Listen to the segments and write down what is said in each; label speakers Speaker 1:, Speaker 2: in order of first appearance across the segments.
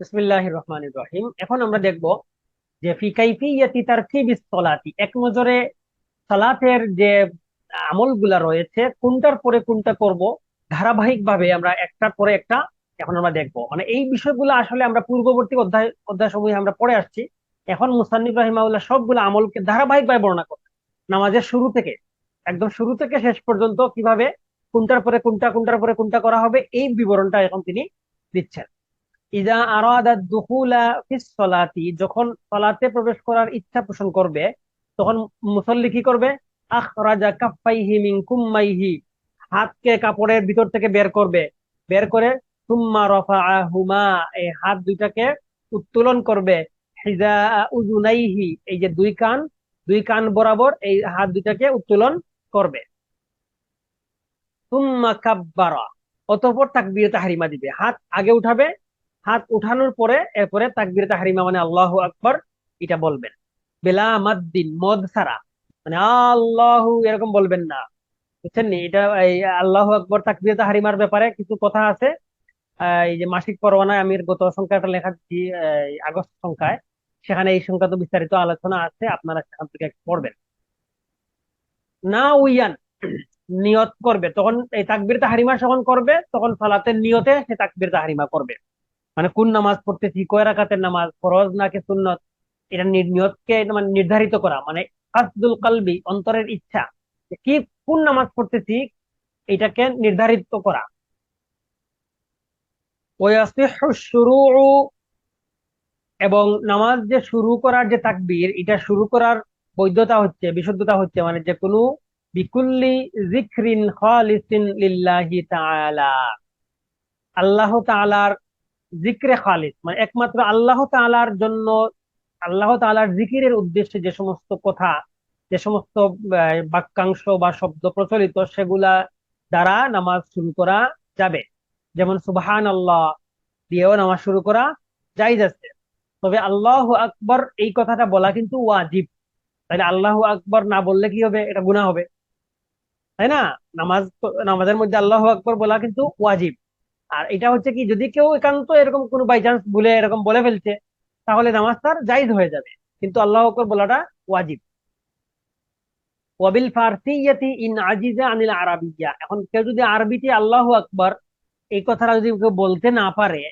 Speaker 1: বিসমিল্লাহ রহমান রহিম। এখন আমরা দেখব যে রয়েছে, কোনটার পরে কোনটা ধারাবাহিক ভাবে আমরা একটার পরে একটা এখন আমরা দেখব। মানে এই বিষয়গুলো আসলে আমরা পূর্ববর্তী অধ্যায় অধ্যায় সমূহে আমরা পড়ে আসছি। এখন মুসান্নিব রাহিমাউল্লাহ সবগুলো আমলকে ধারাবাহিক ভাবে বর্ণনা করবে নামাজের শুরু থেকে, একদম শুরু থেকে শেষ পর্যন্ত কীভাবে, কোনটার পরে কোনটা, কোনটার পরে কোনটা করা হবে, এই বিবরণটা এখন তিনি দিচ্ছেন। ইজা আরাদা ফিস সলাতি, যখন সলাতে প্রবেশ করার ইচ্ছা পোষণ করবে, তখন মুসল্লি কি করবে? আখরাজা কাফাইহি মিন কুম্মাইহি হাতকে কাপড়ের ভিতর থেকে বের করবে। বের করে সুম্মা রাফাআহুমা, এই হাত দুইটাকে উত্তোলন করবে। হিজা উজুনাইহি এই যে দুই কান দুই কান বরাবর এই হাত দুইটাকে উত্তোলন করবে। সুম্মা কাব্বারা, অতঃপর তাকবীরে তাহরিমা দিবে। হাত আগে উঠাবে হাত উঠানোর পরে, এরপরে তাকবির তাহরিমা মানে আল্লাহু আকবর, এটা বলবেন। বেলা মাদ্দিন, মদ সারা মানে আল্লাহ, এরকম বলবেন না। বুঝছেন এটা এই আল্লাহ আকবর তাকবির তাহরিমার ব্যাপারে কিছু কথা আছে। এই যে মাসিক পরোয়ানায় আমি গত সংখ্যাটা লেখা দিচ্ছি আগস্ট সংখ্যায়। সেখানে এই সংখ্যা তো বিস্তারিত আলোচনা আছে, আপনারা সেখান থেকে পড়বেন। না উইয়ান, নিয়ত করবে। তখন এই তাকবির তাহারিমা যখন করবে, তখন সালাতের নিয়তে সে তাকবির তাহারিমা করবে। মানে কোন নামাজ পড়তেছি কয় রাকাতের নামাজ, ফরজ নাকি সুন্নত, এটা নিয়তকে মানে নির্ধারিত করা। মানে কাসদুল কালবি, অন্তরের ইচ্ছা কি কোন নামাজ পড়তেছি এটাকে নির্ধারিত করা। এবং নামাজ যে শুরু করার যে তাকবীর, এটা শুরু করার বৈধতা হচ্ছে, বিশুদ্ধতা হচ্ছে মানে যে কোনো বিকুল্লি তাআলা। আল্লাহ তাআলার জিক্রে খালিস মানে একমাত্র আল্লাহ তালার জন্য, আল্লাহ তালার জিকিরের উদ্দেশ্যে যে সমস্ত কথা, যে সমস্ত বাক্যাংশ বা শব্দ প্রচলিত, সেগুলা দ্বারা নামাজ শুরু করা যাবে। যেমন সুবাহান আল্লাহ দিয়েও নামাজ শুরু করা যাই যাচ্ছে। তবে আল্লাহ আকবর এই কথাটা বলা কিন্তু ওয়াজিব। তাহলে আল্লাহ আকবর না বললে কি হবে? এটা গুণা হবে। তাই না? নামাজ, নামাজের মধ্যে আল্লাহ আকবর বলা কিন্তু ওয়াজিব। আর এটা হচ্ছে কি, যদি কেউ একান্ত এরকম কোনো বাই চান্স ভুলে এরকম বলে ফেলছে, তাহলে নামাজ তার জাইজ হয়ে যাবে। কিন্তু আল্লাহ আকবর বলাটা ওয়াজিব। ওয়াবিল ফারসিয়াতি ইন আজিজা আনিল আরাবিয়া। এখন কেউ যদি আরবিতে আল্লাহ আকবর, এই কথাটা যদি কেউ বলতে না পারে,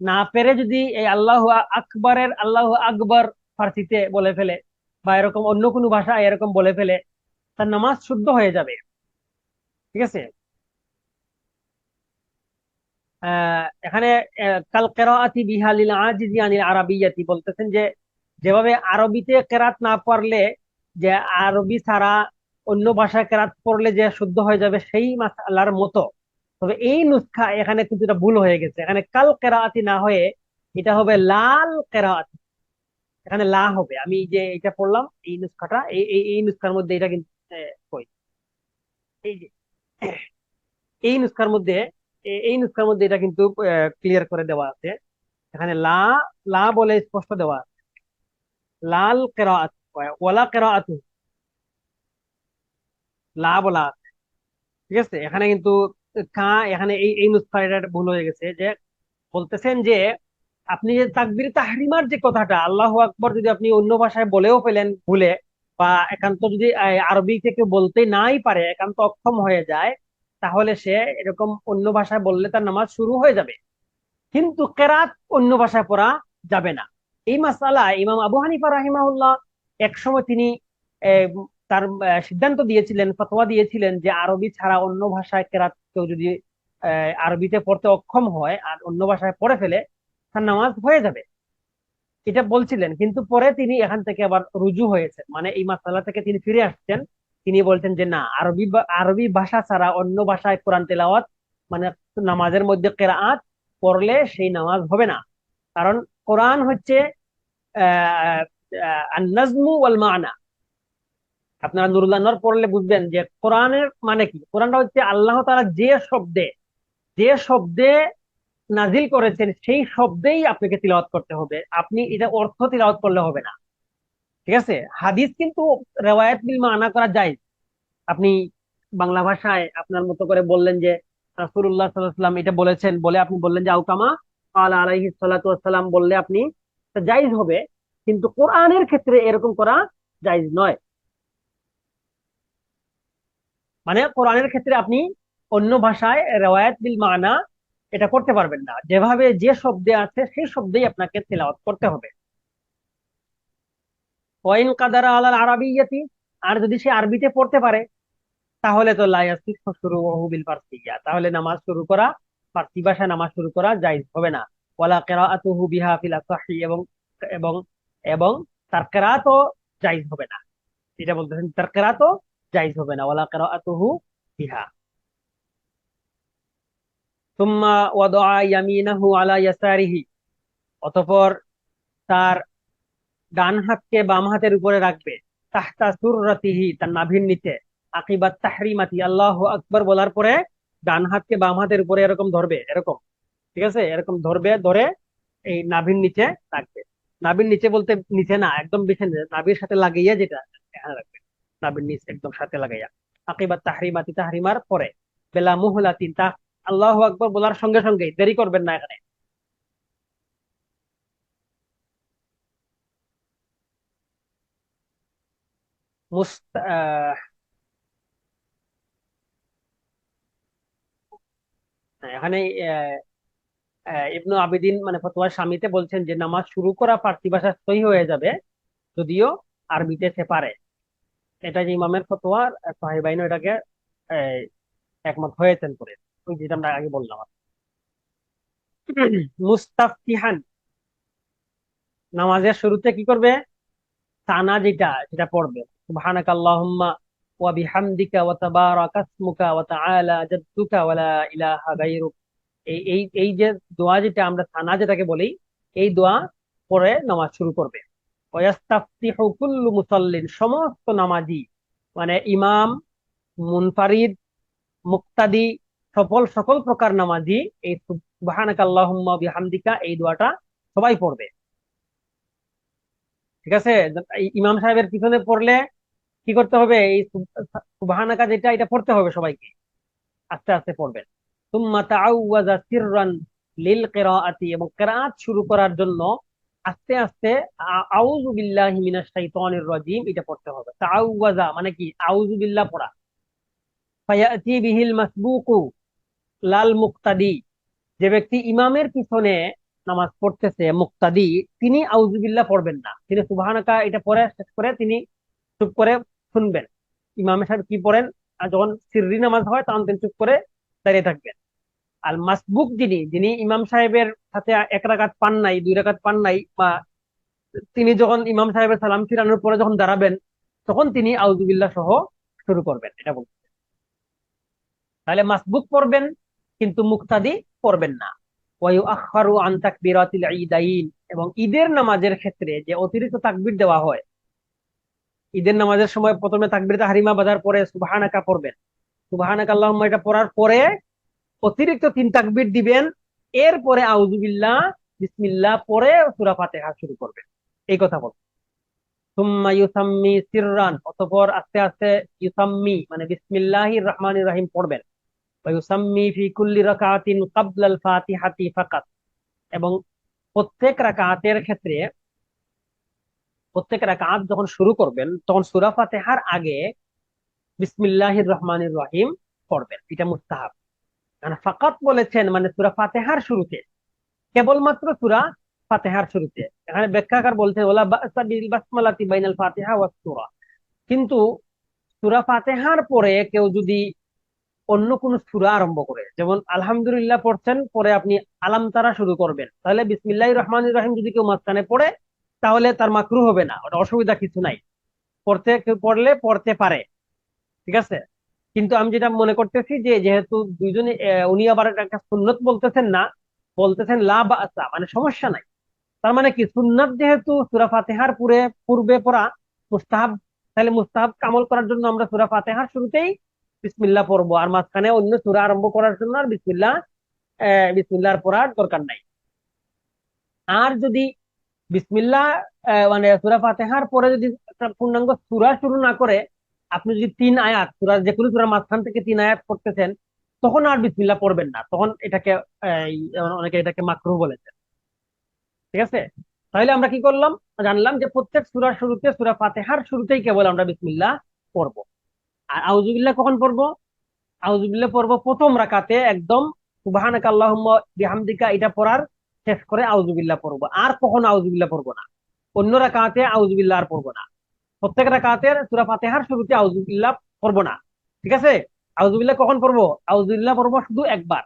Speaker 1: না পেরে যদি এই আল্লাহ আকবরের আল্লাহ আকবর ফার্সিতে বলে ফেলে, বা এরকম অন্য কোনো ভাষা এরকম বলে ফেলে, তার নামাজ শুদ্ধ হয়ে যাবে। ঠিক আছে? এখানে কাল কেরাতি বিহালিল আজিজি আনিল আরাবিয়াতি বলতেছেন যে, যেভাবে আরবিতে কেরাত না পারলে যে আরবি ছাড়া অন্য ভাষায় কেরাত পড়লে যে শুদ্ধ হয়ে যাবে সেই মাসালার মতো। তবে এই নুসখা এখানে কিন্তু এটা ভুল হয়ে গেছে। এখানে কাল কেরাতি না হয়ে এটা হবে লাল কেরাতি এখানে লা হবে। আমি যে এটা পড়লাম, এই নুসখাটা, এই এই নুসখার মধ্যে এটা কিন্তু কই? এই যে, এই নুসখার মধ্যে এই নুসখার মধ্যে এটা কিন্তু ক্লিয়ার করে দেওয়া আছে। এখানে লা লা বলে স্পষ্ট দেওয়া আছে। লাল কেরাত ওয়ালা কেরাত লা বলা আছে। ঠিক আছে? এখানে কিন্তু, কা, এখানে এই এই নুসখার এটা ভুল হয়ে গেছে যে, বলতেছেন যে, আপনি যে তাকবির তাহরিমার যে কথাটা, আল্লাহ আকবর যদি আপনি অন্য ভাষায় বলেও ফেলেন ভুলে, বা একান্ত যদি আরবি থেকে বলতে নাই পারে, একান্ত অক্ষম হয়ে যায় তাহলে সে এরকম অন্য ভাষায় বললে তার নামাজ শুরু হয়ে যাবে। কিন্তু কেরাত অন্য ভাষায় পড়া যাবে না। এই মাসালা ইমাম আবু হানিফা রাহিমাহুল্লাহ এক সময় তিনি তার সিদ্ধান্ত দিয়েছিলেন, ফতোয়া দিয়েছিলেন যে আরবি ছাড়া অন্য ভাষায় কেরাত কেউ যদি আরবিতে পড়তে অক্ষম হয় আর অন্য ভাষায় পড়ে ফেলে, তার নামাজ হয়ে যাবে। এটা বলছিলেন, কিন্তু পরে তিনি এখান থেকে আবার রুজু হয়েছেন মানে এই মাসালা থেকে তিনি ফিরে আসছেন। তিনি বলছেন যে না, আরবি আরবি ভাষা ছাড়া অন্য ভাষায় কোরআন তেলাওয়াত মানে নামাজের মধ্যে কেরাত পড়লে সেই নামাজ হবে না। কারণ কোরআন হচ্ছে আপনারা নুরুল্লাহ নর পড়লে বুঝবেন যে কোরআনের মানে কি? কোরআনটা হচ্ছে আল্লাহ তারা যে শব্দে যে শব্দে নাজিল করেছেন, সেই শব্দেই আপনাকে তিলাওয়াত করতে হবে। আপনি এটা অর্থ তিলাওয়াত করলে হবে না। ঠিক আছে? হাদিস কিন্তু রেওয়ায়ত বিল মানা করা যায়। আপনি বাংলা ভাষায় আপনার মতো করে বললেন যে, রাসূলুল্লাহ সাল্লাল্লাহু আলাইহি এটা বলেছেন বলে আপনি বললেন যে, আউকামা আলা আলাইহি ওয়াসসালাম বললে আপনি জায়েজ হবে, কিন্তু কোরআনের ক্ষেত্রে এরকম করা জায়েজ নয়। মানে কোরআনের ক্ষেত্রে আপনি অন্য ভাষায় রেওয়ায়াত বিল মানা এটা করতে পারবেন না। যেভাবে যে শব্দে আছে সেই শব্দেই আপনাকে তেলাওয়াত করতে হবে। ওয়াইন কাদারা আলাল আর যদি সে আরবিতে পড়তে পারে, তাহলে তো লায়াসিক শুরু তাহলে নামাজ শুরু করা, ফার্সি ভাষায় নামাজ শুরু করা জায়েজ হবে না। ওয়ালা কিরাআতুহু বিহা ফিল আসাহি এবং এবং এবং তার কেরাতও জায়েজ হবে না। এটা বলতেছেন, তার কেরাতও জায়েজ হবে না। ওয়ালা কিরাআতুহু বিহা। সুম্মা ওয়াদা ইয়ামিনাহু আলা ইয়াসারিহি। অতঃপর তার ডান হাতকে বাম হাতের উপরে রাখবে। তাহতা সুররাতিহি, তার নাভির নিচে। আকিবাত তাহরিমাতি, আল্লাহ আকবার বলার পরে ডান হাতকে বাম হাতের উপরে এরকম ধরবে, এরকম। ঠিক আছে? এরকম ধরবে, ধরে এই নাভির নিচে রাখবে। নাভির নিচে বলতে নিচে না, একদম বিছে নাভির সাথে লাগাইয়া যেটা এখানে রাখবে। নাভির নিচে একদম সাথে লাগাইয়া। আকিবাত তাহরিমাতি, তাহরিমার পরে। বেলা মুহলাতিন, তা আল্লাহ আকবর বলার সঙ্গে সঙ্গে দেরি করবেন না এখানে। এখানে ইবনু আবিদিন মানে ফতোয়ার স্বামীতে বলছেন যে, নামাজ শুরু করা ফার্সি ভাষা সহি হয়ে যাবে, যদিও আরবিতে সে পারে। এটা যে ইমামের ফতোয়া সাহেবাইন এটাকে একমত হয়েছেন করে যেটা আমরা আগে বললাম। মুস্তাফতিহান, নামাজের শুরুতে কি করবে? সানা যেটা, সেটা পড়বে। ওয়া তাবারাকা ইসমুকা ওয়া তাআলা জাদ্দুকা ওয়া লা ইলাহা গায়রুক। এই এই যে দোয়া যেটা আমরা যেটাকে বলি, এই দোয়া পরে নামাজ শুরু করবে। ওয়াস্তাফতিহু কুল্লু মুসাল্লিন, সমস্ত নামাজি মানে ইমাম, মুনফারিদ, মুক্তাদি, সকল সকল প্রকার নামাজি, এই সুবহানাক আল্লাহুম্মা বিহামদিকা এই দোয়াটা সবাই পড়বে। ঠিক আছে? ইমাম সাহেবের পিছনে পড়লে কি করতে হবে? এই সুবহানাকা যেটা, এটা পড়তে হবে সবাইকে। আস্তে আস্তে পড়বেন। এবং শুরু করার জন্য আস্তে আস্তে এটা পড়তে হবে। মানে কি? পড়া। লাল মুক্তাদি। যে ব্যক্তি ইমামের পিছনে নামাজ পড়তেছে, মুক্তাদি, তিনি আউজুবিল্লাহ পড়বেন না। তিনি সুবাহানাকা এটা পড়ে, শেষ করে তিনি চুপ করে শুনবেন। ইমাম সাহেব কি পড়েন? আর যখন সিররি নামাজ হয়, তখন তিনি চুপ করে দাঁড়িয়ে থাকবেন। আর মাসবুক যিনি যিনি ইমাম সাহেবের সাথে এক রাকাত পান নাই, দুই রাকাত পান নাই, বা তিনি যখন ইমাম সাহেবের সালাম ফিরানোর পরে যখন দাঁড়াবেন, তখন তিনি আউজুবিল্লাহ সহ শুরু করবেন, এটা বলতে। তাহলে মাসবুক পড়বেন, কিন্তু মুক্তাদি পড়বেন না। এবং ঈদের নামাজের ক্ষেত্রে যে অতিরিক্ত তাকবির দেওয়া হয় ঈদের নামাজের সময় প্রথমে তাকবির হারিমা বাজার পরে সুবাহানাকা পড়বেন। সুবাহানাকা আল্লাহ এটা পড়ার পরে অতিরিক্ত তিন তাকবির দিবেন। এরপরে আউজুবিল্লাহ বিসমিল্লাহ পরে সুরা ফাতেহা শুরু করবেন। এই কথা বল। ইউসাম্মি আস্তে আস্তে ইউসাম্মি মানে বিসমিল্লাহির রহমানির রহিম পড়বেন। এবং প্রত্যেক রাকাতের ক্ষেত্রে প্রত্যেক রাকাত যখন শুরু করবেন, তখন সুরা ফাতেহার আগে বিসমিল্লাহির রহমানির রহিম পড়বেন। এটা মুস্তাহাব। কারণ ফাকাত বলেছেন মানে সুরা ফাতেহার শুরুতে। কেবলমাত্র সুরা ফাতেহার শুরুতে। এখানে ব্যাখ্যাকার বলছে ওলা বাসমালাতি বাইনাল ফাতেহা ওয়া সুরা। কিন্তু সুরা ফাতেহার পরে কেউ যদি অন্য কোন সুরা আরম্ভ করে, যেমন আলহামদুলিল্লাহ পড়ছেন, পরে আপনি আলাম তারা শুরু করবেন। তাহলে বিসমিল্লাহ রহমান রহিম যদি কেউ মাঝখানে পড়ে তাহলে তার মাকরু হবে না। ওটা অসুবিধা কিছু নাই। পড়তে পড়লে পড়তে পারে। ঠিক আছে? কিন্তু আমি যেটা মনে করতেছি যে, যেহেতু দুইজনে উনি আবার একটা সুন্নত বলতেছেন না, বলতেছেন লাভ আসা মানে সমস্যা নাই। তার মানে কি? সুন্নত যেহেতু সুরা ফাতেহার পুরে, পূর্বে পড়া মুস্তাহাব, তাহলে মুস্তাহাব কামল করার জন্য আমরা সুরা ফাতেহার শুরুতেই বিসমিল্লা পড়ব। আর মাঝখানে অন্য সুরা আরম্ভ করার জন্য আর বিসমিল্লা বিসমিল্লার পড়ার দরকার নাই। আর যদি বিসমিল্লা মানে সুরা ফাতেহার পরে যদি পূর্ণাঙ্গ সুরা শুরু না করে, আপনি যদি তিন আয়াত, সুরা যে কোনো সুরার মাঝখান থেকে তিন আয়াত করতেছেন তখন আর বিসমিল্লাহ পড়বেন না। তখন এটাকে অনেকে এটাকে মাকরুহ বলেছে ঠিক আছে? তাহলে আমরা কি করলাম? জানলাম যে প্রত্যেক সূরার শুরুতে, সূরা ফাতিহার শুরুতেই কেবল আমরা বিসমিল্লাহ পড়ব। আর আউযুবিল্লাহ কখন পড়ব? আউযুবিল্লাহ পড়ব প্রথম রাকাতে একদম সুবহানাকা আল্লাহুম্মা বিহামদিকা, এটা পড়ার শেষ করে আউযুবিল্লাহ পড়ব। আর কখনো আউযুবিল্লাহ পড়ব না। অন্য রাকাতে আউযুবিল্লাহ আর পড়ব না। প্রত্যেক রাকাতের সূরা ফাতিহার শুরুতে আউযুবিল্লাহ পড়ব না। ঠিক আছে? আউযুবিল্লাহ কখন পড়ব? আউযুবিল্লাহ পড়ব শুধু একবার।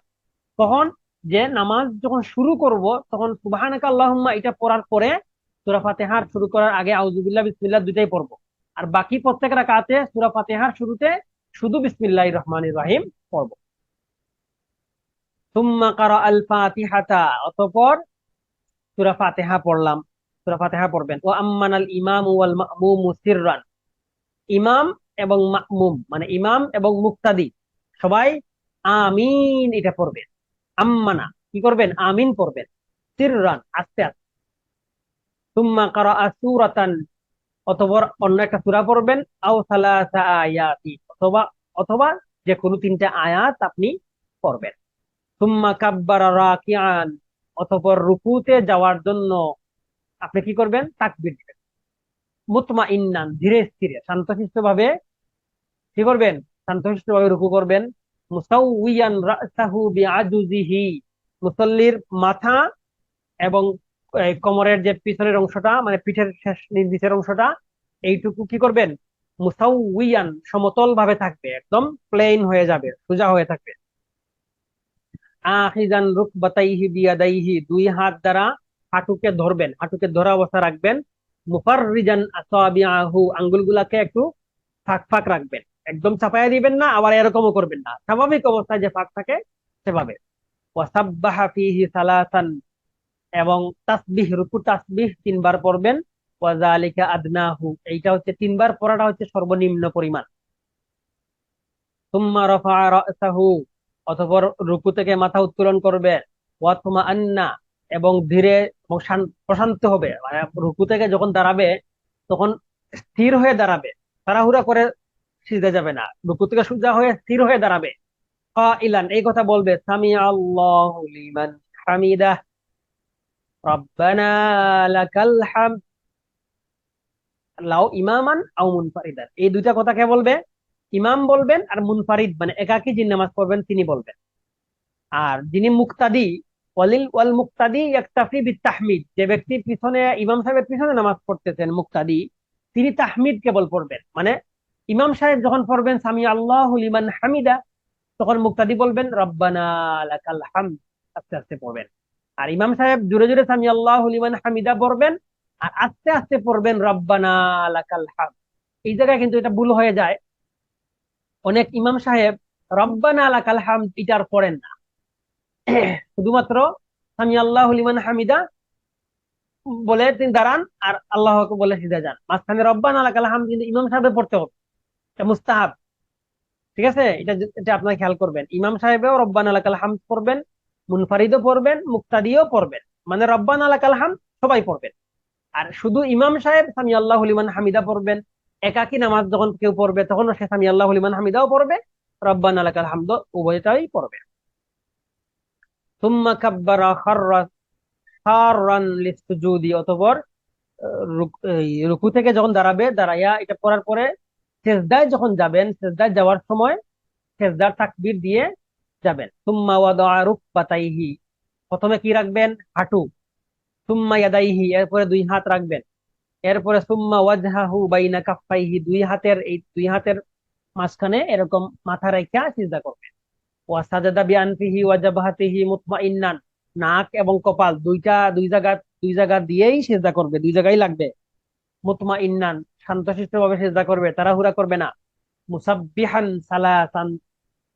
Speaker 1: কখন? যে নামাজ যখন শুরু করব, তখন সুবহানাকা আল্লাহুম্মা এটা পড়ার পরে সূরা ফাতিহার শুরু করার আগে আউজুবিল্লা বিসমিল্লাহ দুইটাই পড়ব। আর বাকি প্রত্যেক রাকাতে সূরা ফাতিহার শুরুতে শুধু বিসমিল্লাহির রহমান রহিম পড়ব। কারা আল ফাতিহাতা অতঃপর সূরা ফাতিহা পড়লাম। সূরা ফাতিহা পড়বেন। ও ইমাম ওয়াল মামুম সিররান ইমাম এবং মামুম মানে ইমাম এবং মুক্তাদি, সবাই আমিন এটা পড়বেন। আম্মানা, কি করবেন? আমিন পড়বেন। সিররান, আস্তে আস্তে। সুম্মা কারা সূরাতান অথবা অন্য একটা সূরা পড়বেন। আও সালাসা আয়াতি, অথবা অথবা যে কোনো তিনটা আয়াত আপনি পড়বেন। সুম্মা কাব্বারা অতঃপর রুকুতে যাওয়ার জন্য আপনি কি করবেন? তাকবীর দিবেন। মুতমা ইন্নান ধীরে স্থিরে শান্তশিষ্ট ভাবে কি করবেন? শান্তশিষ্ট ভাবে রুকু করবেন। মুসল্লির মাথা এবং কোমরের যে পিছনের অংশটা মানে পিঠের শেষ নিচের অংশটা, এইটুকু কি করবেন? মুসাউইয়ান সমতল ভাবে থাকবে, একদম প্লেন হয়ে যাবে, সোজা হয়ে থাকবে। আখিজান রুকবাতাইহি বিয়াদাইহি, দুই হাত দ্বারা হাঁটুকে ধরবেন। হাঁটুকে ধরা অবস্থা রাখবেন। মুফাররিজান আসাবিআহু, আঙ্গুলগুলাকে একটু ফাঁক ফাঁক রাখবেন। একদম চাপায়া দিবেন না, আবার এরকমও করবেন না। স্বাভাবিক অবস্থায় যে ফাঁক থাকে সেভাবে ওয়াসাব্বাহা ফিহি সালাসান, এবং তাসবিহ, রুকু তাসবিহ তিনবার পড়বেন। ওয়াজালিকা আদনাহু, এইটা হচ্ছে তিনবার পড়াটা হচ্ছে সর্বনিম্ন পরিমাণ। সুম্মা রাফা রাসাহু অতঃপর রুকু থেকে মাথা উত্তোলন করবে। ওয়াতমা আন্না, এবং ধীরে প্রশান্ত হবে। মানে রুকু থেকে যখন দাঁড়াবে, তখন স্থির হয়ে দাঁড়াবে। তাড়াহুড়া করে সিজদা যাবে না। রুকু থেকে সোজা হয়ে স্থির হয়ে দাঁড়াবে। ইলান এই কথা বলবে সামি আল্লাহু লিমান লাও ইমামান আও মুনফারিদান। এই দুইটা কথা কে বলবে? ইমাম বলবেন আর মুনফারিদ মানে একাকী যিনি নামাজ পড়বেন তিনি বলবেন। আর যিনি মুক্তাদি, ওয়ালিল ওয়াল মুক্তাদি ইয়াকতাফি বিত তাহমিদ যে ব্যক্তি পিছনে, ইমাম সাহেবের পিছনে নামাজ পড়তেছেন মুক্তাদি, তিনি তাহমিদ কেবল পড়বেন। মানে ইমাম সাহেব যখন পড়বেন, সামি আল্লাহ হামিদা, তখন মুক্তাদি বলবেন, রব্বানা হামদ আস্তে আস্তে পড়বেন। আর ইমাম সাহেব জোরে জোরে সামি আল্লাহ লিমান হামিদা পড়বেন, আর আস্তে আস্তে পড়বেন, রব্বানা লাকাল হামদ এই জায়গায় কিন্তু এটা ভুল হয়ে যায়। অনেক ইমাম সাহেব, রব্বানা লাকাল হামদ এটার পড়েন না। শুধুমাত্র, সামি আল্লাহ লিমান হামিদা বলে তিনি দাঁড়ান আর আল্লাহকে বলে সিধা যান। মাঝখানে, রব্বানা লাকাল হামদ কিন্তু ইমাম সাহেবের পড়তে হবে। এটা মুস্তাহাব। ঠিক আছে? এটা এটা আপনারা খেয়াল করবেন। ইমাম সাহেবেও রব্বানা লাকাল হামদ পড়বেন, মুনফারিদও পড়বেন, মুক্তাদিও পড়বেন। মানে রব্বানা লাকাল হামদ সবাই পড়বেন। আর শুধু ইমাম সাহেব, সামি আল্লাহ লিমান হামিদা পড়বেন একাকি নামাজ যখন কেউ পড়বে, তখন সে সামি আল্লাহ লিমান হামিদাও পড়বে। রব্বানা লাকাল হামদ উভয়টাই পড়বে। সুম্মা কাব্বারা খাররা খাররান রুকু থেকে যখন দাঁড়াবে, দাঁড়াইয়া এটা পড়ার পরে সেজদায় যখন যাবেন, সেজদায় যাওয়ার সময় সেজদার তাকবীর দিয়ে যাবেন। সুম্মা ওয়াদা রুকবাতাইহি প্রথমে কি রাখবেন? হাঁটু। সুম্মা ইয়াদাইহি এরপরে দুই হাত রাখবেন। এরপরে সুম্মা ওয়াজহাহু বাইনা কাফাইহি দুই হাতের এই দুই হাতের মাঝখানে এরকম মাথা রেখা সিজদা করবেন ওয়া সাজাদা বিআনফিহি ওয়া জাবহাতিহি মুতমাইন্নান, নাক এবং কপাল দুইটা, দুই জায়গা দুই জায়গা দিয়েই সিজদা করবে, দুই জায়গায় লাগবে। মুতমাইন্নান, শান্তশিষ্টভাবে সিজদা করবে, তাড়াহুড়া করবে না। মুসাব্বিহান সালাসান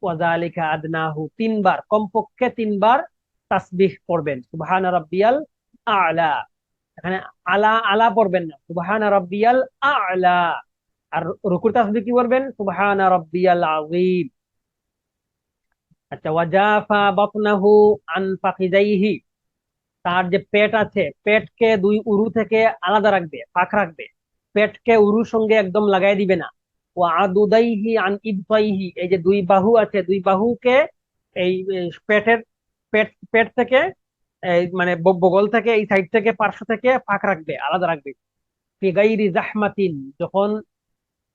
Speaker 1: ওয়া যালিকা আদনাহু, তিনবার, কমপক্ষে তিনবার তাসবিহ পড়বেন। সুবহান রাব্বিয়াল আলা। এখানে আলা আলা পড়বেন না। সুবহান রাব্বিয়াল আলা। আর রুকুর তাসবিহ কি পড়বেন সুবহান রাব্বিয়াল আযীম। আচ্ছা ওয়াজাফা বাতনাহু আন ফাখিজাইহি। তার যে পেট আছে, পেটকে দুই উরু থেকে আলাদা রাখবে, ফাঁক রাখবে। পেটকে উরুর সঙ্গে একদম লাগাই দিবে না। ও আদুদাইহি আন ইবতাইহি। এই যে দুই বাহু আছে, দুই বাহুকে এই পেটের, পেট পেট থেকে মানে বগল থেকে এই সাইড থেকে পার্শ্ব থেকে ফাঁক রাখবে আলাদা রাখবে। ফি গাইরি জাহমাতিন যখন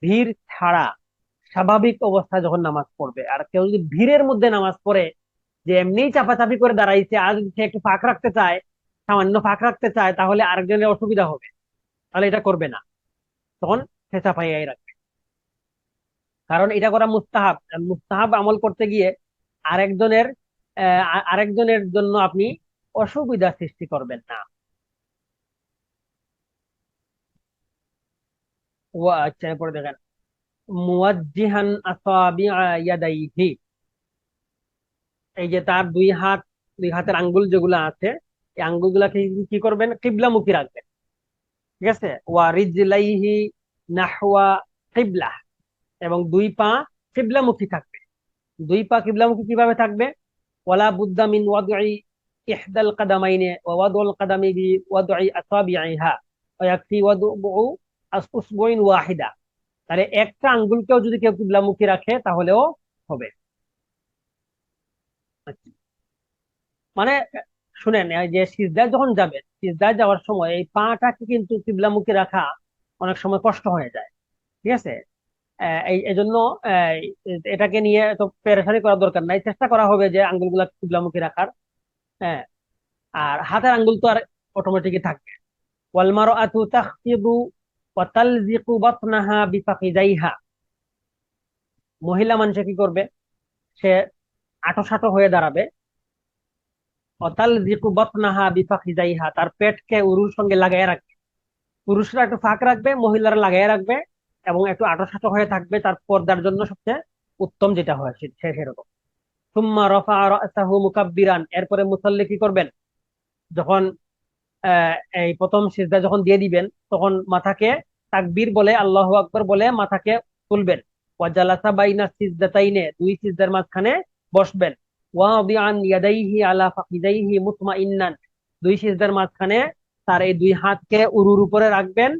Speaker 1: ভিড় ছাড়া স্বাভাবিক অবস্থায় যখন নামাজ পড়বে। আর কেউ যদি ভিড়ের মধ্যে নামাজ পড়ে যে এমনিই চাপাচাপি করে দাঁড়াইছে আর যদি সে একটু ফাঁক রাখতে চায় সামান্য ফাঁক রাখতে চায় তাহলে আরেকজনের অসুবিধা হবে। তাহলে এটা করবে না। তখন সে চাপাইয়াই রাখবে। কারণ এটা করা মুস্তাহাব। মুস্তাহাব আমল করতে গিয়ে আরেকজনের আহ, আরেকজনের জন্য আপনি অসুবিধা সৃষ্টি করবেন না। আচ্ছা এরপরে দেখেন। ইয়াদাইহি। এই যে তার দুই হাত, দুই হাতের আঙ্গুল যেগুলো আছে, এই কি করবেন? কিবলামুখী রাখবেন। ঠিক আছে? ওয়া রিজলাইহি নাহওয়া কিবলা। এবং দুই পা কিবলামুখী থাকবে। দুই পা কিবলামুখী কীভাবে থাকবে? ওয়ালা বুদ্দা মিন ওয়াদই ওয়াদুল কাদামি বি ওয়াদই আসাবিআইহা ওয়া ইয়াকফি ওয়াদউ আসবুইন ওয়াহিদা তাহলে একটা আঙ্গুলকেও যদি কেউ কিবলামুখী রাখে, তাহলেও হবে। আচ্ছা। মানে শুনেন যে সিজদায় যখন যাবেন, সিজদায় যাওয়ার সময় এই পাটাকে কিন্তু কিবলামুখী রাখা অনেক সময় কষ্ট হয়ে যায়। ঠিক আছে? এই, এজন্য এটাকে নিয়ে এত পেরেশানি করার দরকার নাই। চেষ্টা করা হবে যে আঙ্গুলগুলা কিবলামুখী রাখার। হ্যাঁ আর হাতের আঙ্গুল তো আর অটোমেটিকই থাকবে। ওয়াল মারআতু তাখফিদু ওয়া তালজিকু বাতনাহা বিফাকিদাইহা মহিলা মানুষে কি করবে? সে আটো সাটো হয়ে দাঁড়াবে। অতাল জিকু বতনাহা বিফাকিদাইহা তার পেটকে উরুর সঙ্গে লাগাই রাখবে। পুরুষরা একটু ফাঁক রাখবে, মহিলারা লাগাই রাখবে এবং একটু আটো সাটো হয়ে থাকবে, তার পর্দার জন্য সবচেয়ে উত্তম যেটা হয়, সে সেরকম। সুম্মা রফা রাসাহু মুকাব্বিরান এরপরে মুসাল্লি কি করবেন? যখন এই প্রথম সিজদা যখন দিয়ে দিবেন, তখন মাথাকে তাকবীর বলে, আল্লাহু আকবার বলে মাথাকে তুলবেন। বাইনা সিজদাতাইনে, দুই সিজদার মাঝখানে বসবেন। ওয়াদিআন ইয়াদাইহি আলা ফাকিদাইহি মুতমাইন্নান। দুই সিজদার মাঝখানে তার এই দুই হাতকে উরুর উপরে রাখবেন।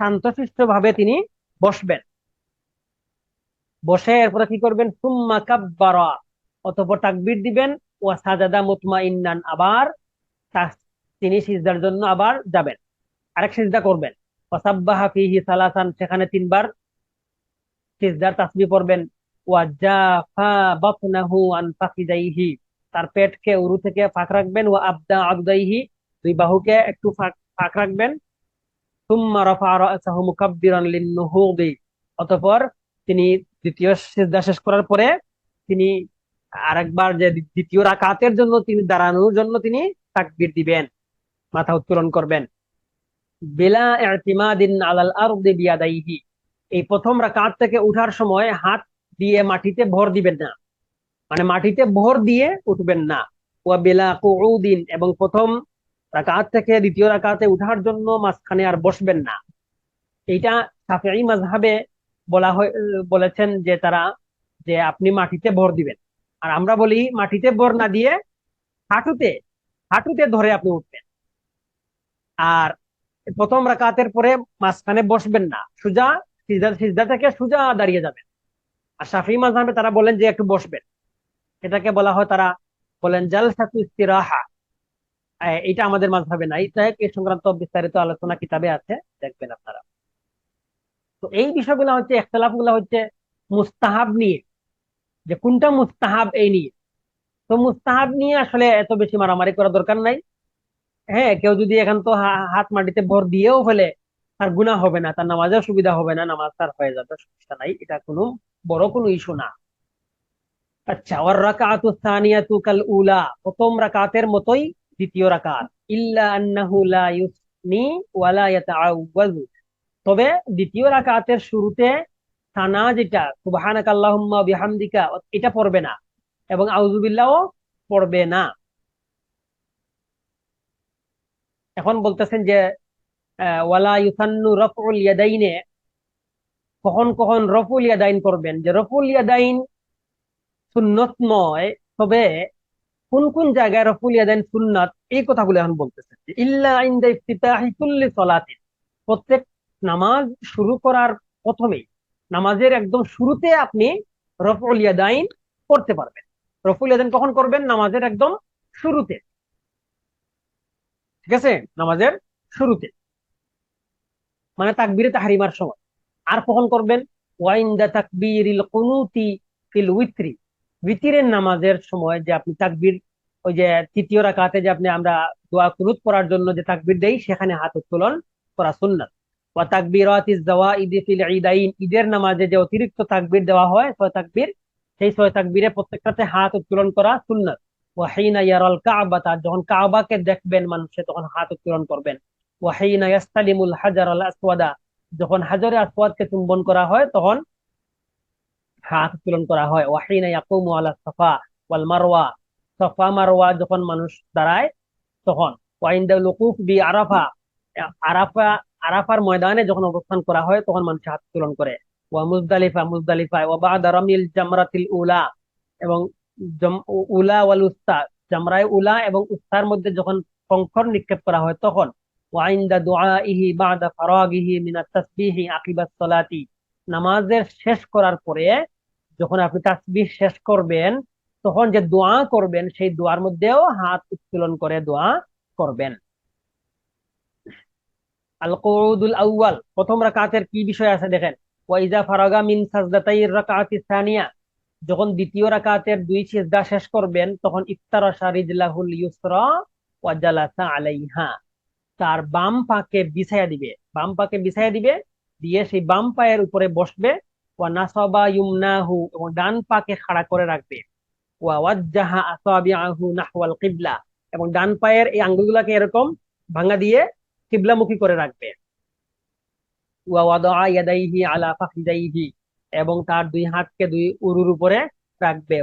Speaker 1: শান্তশিষ্ট ভাবে তিনি বসবেন। বসে এরপরে কি করবেন? সুম্মা কাব্বারা। অতঃপর তাকবির দিবেন ও সাজাদা মুতমাইন্নান আবার তিনি সিজদার জন্য আবার যাবেন। আরেক সিজদা করবেন। সেখানে তিনবার সিজদার তাসবিহ পড়বেন। তার পেটকে উরু থেকে ফাঁক রাখবেন। ওয়া আবদা আবদাইহি, দুই বাহুকে একটু ফাঁক ফাঁক রাখবেন। লিন্নুহুদি, অতঃপর তিনি দ্বিতীয় সিজদা শেষ করার পরে তিনি আরেকবার যে দ্বিতীয় রাকাতের জন্য তিনি দাঁড়ানোর জন্য তিনি তাকবীর দিবেন, মাথা উত্তোলন করবেন। বিলা ইতিমাদিন আলাল আরদি বিয়াদাইহি, এই প্রথম রাকাত থেকে উঠার সময় হাত দিয়ে মাটিতে ভর দিবেন না। মানে মাটিতে ভর দিয়ে উঠবেন না। ওয়া বিলা কুউদিন, এবং প্রথম রাকাত থেকে দ্বিতীয় রাকাতে উঠার জন্য মাঝখানে আর বসবেন না। এইটা শাফিঈ মাযহাবে বলা হয়, বলেছেন যে তারা, যে আপনি মাটিতে ভর দিবেন। আর আমরা বলি মাটিতে ভর না দিয়ে হাঁটুতে হাঁটুতে ধরে আপনি উঠবেন। আর প্রথম রাকাতের পরে মাঝখানে বসবেন না। সুজা, সিজদা সিজদা থেকে সুজা দাঁড়িয়ে যাবেন। আর শাফি মাযহাবে তারা বলেন যে একটু বসবেন। এটাকে বলা হয় তারা বলেন জালসাতু ইস্তিরাহা। এটা আমাদের মাযহাবে নাই। এই সংক্রান্ত বিস্তারিত আলোচনা কিতাবে আছে, দেখবেন আপনারা। তো এই বিষয়গুলো হচ্ছে ইখতিলাফগুলো হচ্ছে মুস্তাহাব নিয়ে। যে কোনটা মুস্তাহাব এই নিয়ে? তো মুস্তাহাব নিয়ে আসলে এত বেশি মারামারি করা দরকার নাই। হ্যাঁ কেউ যদি এখন তো হাত মাটিতে ভর দিয়েও ফেলে, তার গুনাহ হবে না, তার নামাজের সুবিধা হবে না, নামাজ তার হয়ে যাবে, সমস্যা নাই, এটা কোনো বড় কোনো ইস্যু না। আচ্ছা ওয়ার রাকাতু সানিয়াতু কাল উলা, প্রথম রাকাতের মতোই দ্বিতীয় রাকাত। ইল্লা আন্নাহু ইউসনি ওয়ালা ইয়াতাআওয়াযু তবে দ্বিতীয় রাকাতের শুরুতে সানা যেটা সুবহানাকা আল্লাহুম্মা বিহামদিকা, এটা পড়বে না। এবং আউযুবিল্লাহও পড়বে না। এখন বলতেছেন যে ওয়ালা ইউসান্নু রফউল ইয়াদাইনে, কখন কখন রফুল ইয়াদাইন করবেন যে রফুল ইয়াদাইন সুন্নত নয়, তবে কোন কোন জায়গায় রফুল ইয়াদাইন সুন্নাত, এই কথাগুলো এখন বলতেছেন। ইল্লা ইনদা ইফতিতাহি কুল্লি সালাতিন, প্রত্যেক নামাজ শুরু করার প্রথমেই। নামাজের একদম শুরুতে আপনি রফুল ইয়াদাইন করতে পারবেন। রফুল ইয়াদাইন কখন করবেন? নামাজের একদম শুরুতে। ঠিক আছে? নামাজের শুরুতে। মানে তাকবিরে তাহারিমার সময়। আর কখন করবেন? ওয়াইন্দা তাকবীরিল কুনুতি ফিল উইত্রি। উইতিরের নামাজের সময় যে আপনি তাকবির, ওই যে তৃতীয় রাকাতে যে আপনি আমরা দোয়া কুনুত করার জন্য যে তাকবির দেই, সেখানে হাত উত্তোলন করা সুন্নাত। ওয়া তাকবীরাতিজ জাওয়াইদি ফিল ঈদাইন। ঈদের নামাজে যে অতিরিক্ত তাকবির দেওয়া হয় ছয় তাকবির, সেই ছয় তাকবিরে প্রত্যেকটাতে হাত উত্তোলন করা সুন্নাত। ওয়া হিনা ইয়ারাল যখন কাবাকে দেখবেন মানুষে তখন হাত উত্তোলন করবেন। ওয়া হিনা ইয়াস্তালিমুল হাজার আল আসওয়াদা, যখন হাজারে আসওয়াদকে চুম্বন করা হয়, তখন হাত উত্তোলন করা হয়। ওয়া হিনা ইয়াকুমু আলা সাফা ওয়াল মারওয়া, সাফা মারওয়া যখন মানুষ দাঁড়ায়, তখন। ওয়াইন্দা লুকুফ বি আরাফা আরাফা আরাফার ময়দানে যখন অবস্থান করা হয়, তখন মানুষ হাত উত্তোলন করে। ওয়া মুজদালিফা মুজদালিফায় ওয়া বাদা রামিল জামরাতিল উলা এবং উলা ওয়াল উস্তা, জামরায় উলা এবং উস্তার মধ্যে যখন কঙ্কর নিক্ষেপ করা হয় তখন ওয়াইন্দা দুআইহি বাদা ফারাগিহি মিনাত তাসবিহি আকিবাস সালাতি, নামাজের শেষ করার পরে যখন আপনি তাসবিহ শেষ করবেন, তখন যে দোয়া করবেন, সেই দোয়ার মধ্যেও হাত উত্তোলন করে দোয়া করবেন। আল আউয়াল, প্রথম রাকাতের কি বিষয় আছে দেখেন? ওয়াইজা ফারাগা মিন সানিয়া, যখন দ্বিতীয় রাকাতের দুই সিজদা শেষ করবেন, তখন ইফতারাশা রিজলাহুল ইউসরা আলাইহা। তার বাম পাকে বিছায়া দিবে। বাম পাকে বিছায়া দিবে, দিয়ে সেই বাম পায়ের উপরে বসবে। ওয়া নাসাবা ইউমনাহু, এবং ডান পাকে খাড়া করে রাখবে। ওয়া ওয়াজ্জাহা আসাবিআহু নাহওয়াল কিবলা, এবং ডান পায়ের এই আঙ্গুলগুলোকে এরকম ভাঙা দিয়ে কিবলামুখী করে রাখবে। এবং তার দুই হাতকে দুই উরুর উপরে রাখবে।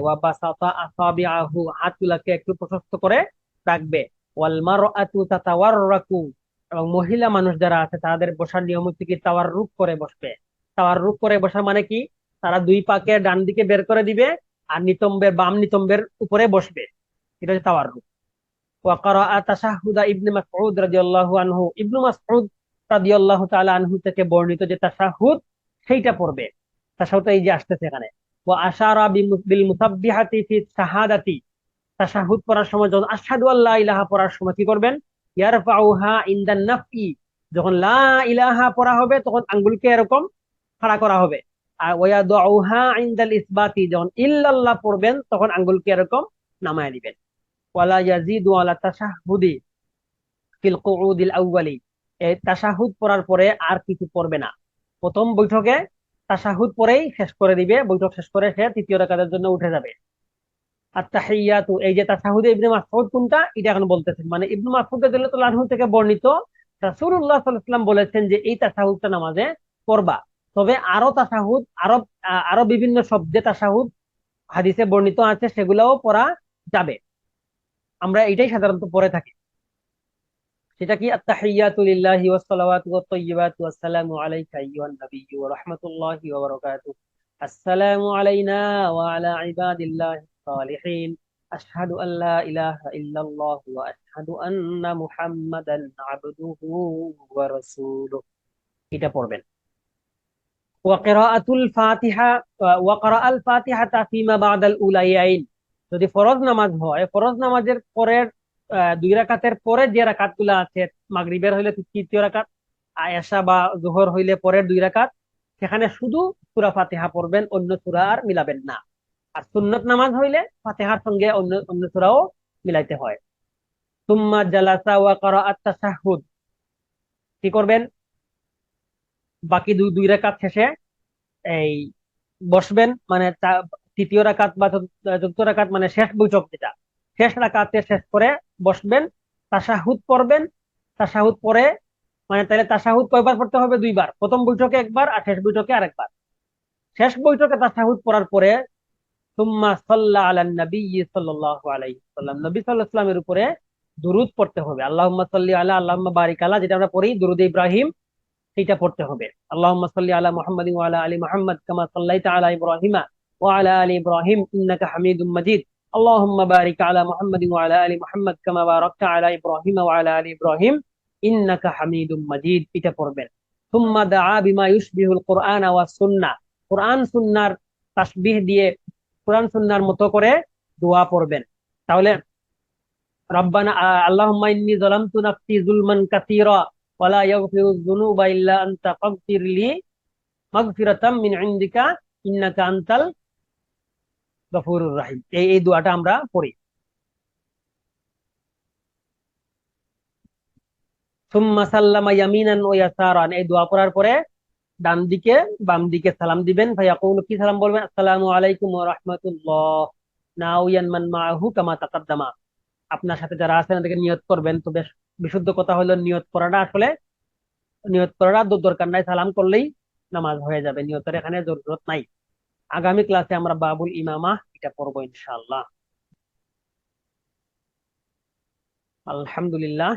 Speaker 1: হাতগুলোকে একটু প্রশস্ত করে রাখবে। এবং মহিলা মানুষ যারা আছে, তাদের বসার নিয়ম হচ্ছে কি, তাওয়াররুক করে বসবে। তাওয়ার তাওয়াররুক করে বসা মানে কি, তারা দুই পাকে ডান দিকে বের করে দিবে, আর নিতম্বের বাম নিতম্বের উপরে বসবে। এটা হচ্ছে তাওয়াররুক। ওয়া ক্বারাআ তাশাহুদা থেকে বর্ণিত যে সেইটা পড়বে। এই যে আসতেছে এখানে। ওয়া পড়ার সময় যখন পড়ার সময় কি করবেন? যখন লা ইলাহা পড়া হবে, তখন আঙ্গুলকে এরকম খাড়া করা হবে। আর ইনদাল ইসবাতি। যখন ইল্লাল্লাহ পড়বেন, তখন আঙ্গুলকে এরকম নামায় দিবেন। ওয়ালা ইয়াজিদু আলা তাশাহুদি ফিল কুউদিল আউয়ালি। এই তাশাহুদ পড়ার পরে আর কিছু পড়বে না। প্রথম বৈঠকে তাশাহুদ পরেই শেষ করে দিবে, বৈঠক শেষ করে সে তৃতীয় জন্য উঠে যাবে। আত্তাহিয়াতু, এই যে ইবনে মাসউদ কোনটা, এটা এখন বলতেছেন। মানে ইবনে মাসউদ রাদিয়াল্লাহু আনহু থেকে বর্ণিত রাসূলুল্লাহ সাল্লাল্লাহু বলেছেন যে এই তাশাহুদটা নামাজে পড়বা। তবে আরও তাশাহুদ, আরও আরও বিভিন্ন শব্দে তাশাহুদ হাদিসে বর্ণিত আছে, সেগুলোও পড়া যাবে। আমরা এটাই সাধারণত পড়ে থাকি। সেটা কি? আত্তাহিয়াতু লিল্লাহি ওয়াস সালাওয়াতু ওয়াত তাইয়্যিবাতু আসসালামু আলাইকা আইয়ুহান নাবিয়্যু ওয়া রাহমাতুল্লাহি ওয়া বারাকাতুহু। আসসালামু আলাইনা ওয়া আলা ইবাদিল্লাহি সালিহিন আশহাদু আন লা ইলাহা ইল্লাল্লাহ ওয়া আশহাদু আন্না মুহাম্মাদান আবদুহু ওয়া রাসূলুহু। এটা পড়বেন। ওয়া কিরাআতুল ফাতিহা, ওয়া কিরাআল ফাতিহাতা ফিমা বাদাল উলাইয়াইন। যদি ফরজ নামাজ হয়, ফরজ নামাজের পরের দুই রাকাতের পরে যে রাকাতগুলা আছে, মাগরিবের হইলে তৃতীয় রাকাত, আয়েশা বা জোহর হইলে পরের দুই রাকাত, সেখানে শুধু সুরা ফাতিহা পড়বেন, অন্য সুরা আর মিলাবেন না। আর সুন্নত নামাজ হইলে ফাতেহার সঙ্গে অন্য অন্য সুরাও মিলাইতে হয়। সুম্মা জালাসা ওয়া কারাআত তাশাহুদ। কি করবেন? বাকি দুই দুই রাকাত শেষে এই বসবেন মানে তৃতীয় রাকাত বা চতুর্থ রাকাত মানে শেষ বৈঠক যেটা, শেষ রাকাতে শেষ করে বসবেন তাসাহুদ পড়বেন তাসাহুদ পরে মানে তাহলে তাসাহুদ কয়বার পড়তে হবে? দুইবার। প্রথম বৈঠকে একবার আর শেষ বৈঠকে আরেকবার। শেষ বৈঠকে তাসাহুদ পড়ার পরে, সুম্মা সাল্লা আলা নবী সাল্লাল্লাহু আলাইহি সাল্লাম। নবী আলাইহি উপরে দুরুদ পড়তে হবে। আল্লাহুম্মা সাল্লি আল্লাহ আল্লাহুম্মা বারিক আলা, যেটা আমরা পড়ি, দুরুদ ইব্রাহিম সেটা পড়তে হবে। আল্লাহুম্মা সাল্লি আলা মোহাম্মদ আলা মুহাম্মাদ, কামা সাল্লাইতা আলা ইব্রাহিমা। ওয়া আলা আলি ইব্রাহিম ইন্নাকা হামিদুম মাজিদ اللهم بارك على محمد وعلى ال محمد كما باركت على ابراهيم وعلى ال ابراهيم انك حميد مجيد এটা পড়বেন ثم دعا بما يشبه القرآن والسنة কোরআন সুন্নাহর তাসবিহ দিয়ে কোরআন সুন্নাহর মতো করে দোয়া পড়বেন তাহলে রব্বানা আল্লাহুম্মা ইন্নী যালামতু নাফসি যুলমান কাসীরা ওয়ালা ইয়াগফিরুয যুনুবা ইল্লা আনতা ফাগফির লি মাগফিরাতাম মিন ইনদিকা ইন্নাকা আনতাল গফুরুর রাহিম। এই এই দোয়াটা আমরা পড়ি। আপনার সাথে যারা আছেন, তাদেরকে নিয়ত করবেন। তো বেশ, বিশুদ্ধ কথা হলো নিয়ত করাটা আসলে, নিয়ত করাটা দরকার নাই। সালাম করলেই নামাজ হয়ে যাবে। নিয়তের এখানে জরুরত নাই। আগামী ক্লাসে আমরা বাবুল ইমামা এটা পড়ব ইনশাআল্লাহ। আলহামদুলিল্লাহ।